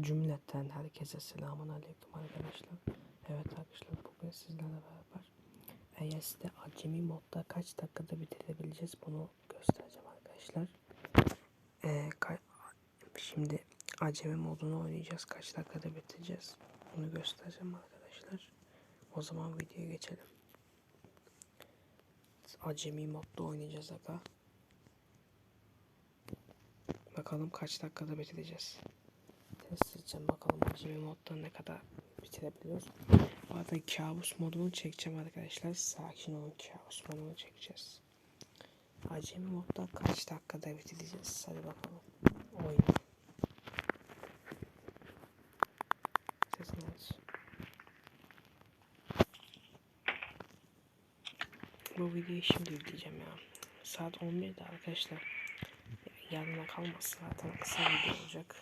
Cümleten herkese selamun aleyküm arkadaşlar. Evet arkadaşlar bugün sizlerle beraber EYS'de acemi modda kaç dakikada bitirebileceğiz bunu göstereceğim arkadaşlar. Ee, şimdi acemi modunu oynayacağız kaç dakikada bitireceğiz bunu göstereceğim arkadaşlar. O zaman videoya geçelim. Acemi modda oynayacağız aga. Bakalım kaç dakikada bitireceğiz. Test edeceğim bakalım acemi modda ne kadar bitirebiliyoruz. Bu arada kabus modunu çekeceğim arkadaşlar. Sakin olun kabus modunu çekeceğiz. Acemi modda kaç dakikada bitireceğiz? Hadi bakalım. Oyna. Sesini aç. Bu videoyu şimdi yükleyeceğim ya. Saat 11'de arkadaşlar. Yarına kalmaz zaten kısa video olacak.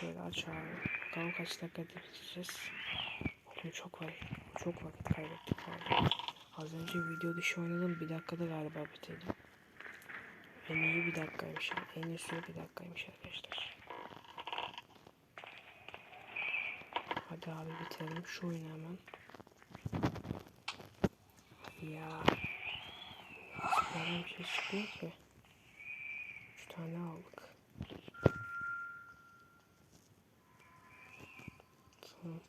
Şöyle aç abi. Bakalım kaç dakikada bitireceğiz. Oğlum çok var. Çok vakit kaybettik abi. Az önce video dışı oynadım. Bir dakikada galiba bitirdim. En iyi bir dakikaymış. En iyi bir dakikaymış arkadaşlar. Hadi abi bitirelim şu oyunu hemen. Ya. Hiçbir bir şey çıkmıyor ki. Üç tane aldık. Tamam.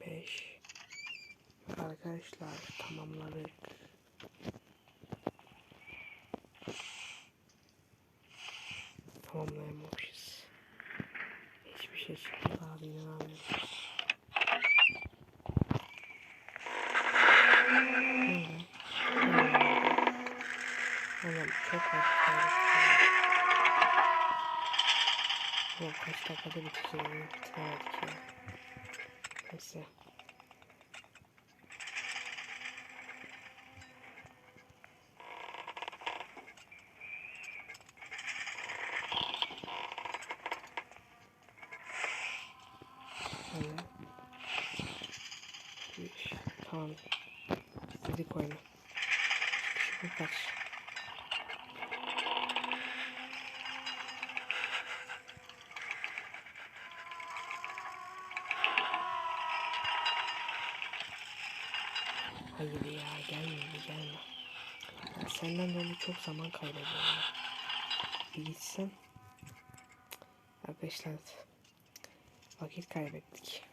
Beş. Arkadaşlar tamamladık. Tamamlayamamışız. Hiçbir şey çıkmadı abi inanamıyorum. Böyle. Böyle. Oğlum çok vakit kaybettim. Oğlum kaç dakikada biteceğini bitiremedik ya. Neyse. Tamam. Bitirdik oyunu. Şimdi kaç. Hayır ya gelme gelme. Senden dolayı çok zaman kaybediyorum. Bir gitsen. Arkadaşlar vakit kaybettik.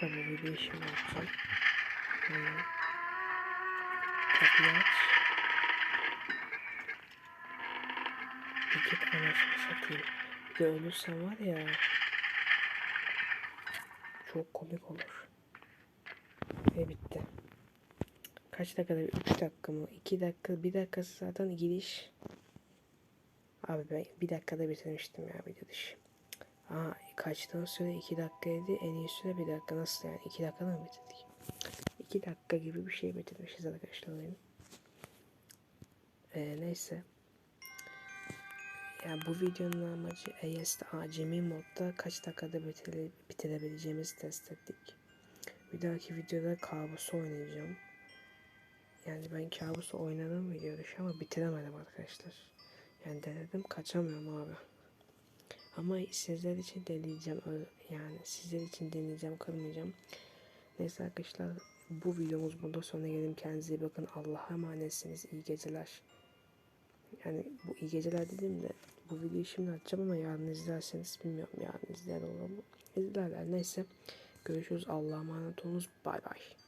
İşte bu videoyu şimdi yapacağım. Hemen. Kapıyı aç. Bir git anasını satayım. Bir de ölürsen var ya. Çok komik olur. Ve bitti. Kaç dakikada? 3 dakika mı? 2 dakika, 1 dakikası zaten giriş. Abi ben bir dakikada bitirmiştim ya video dışı. Aa kaçtan süre 2 dakikaydı. En iyi süre 1 dakika. Nasıl yani? 2 dakikada mı bitirdik? 2 dakika gibi bir şey bitirmişiz arkadaşlar oyunu. Ee, neyse. Ya bu videonun amacı EYS'de acemi modda kaç dakikada bitire, bitirebileceğimizi test ettik. Bir dahaki videoda kabusu oynayacağım. Yani ben kabusu oynadım video dışı ama bitiremedim arkadaşlar. Yani denedim kaçamıyorum abi. Ama sizler için deneyeceğim. Yani sizler için deneyeceğim, kırmayacağım. Neyse arkadaşlar bu videomuz burada sonuna gelelim. Kendinize bakın. Allah'a emanetsiniz. İyi geceler. Yani bu iyi geceler dedim de bu videoyu şimdi açacağım ama yarın izlerseniz bilmiyorum yarın izleyen olur mu? İzlerler neyse. Görüşürüz. Allah'a emanet olunuz. Bay bay.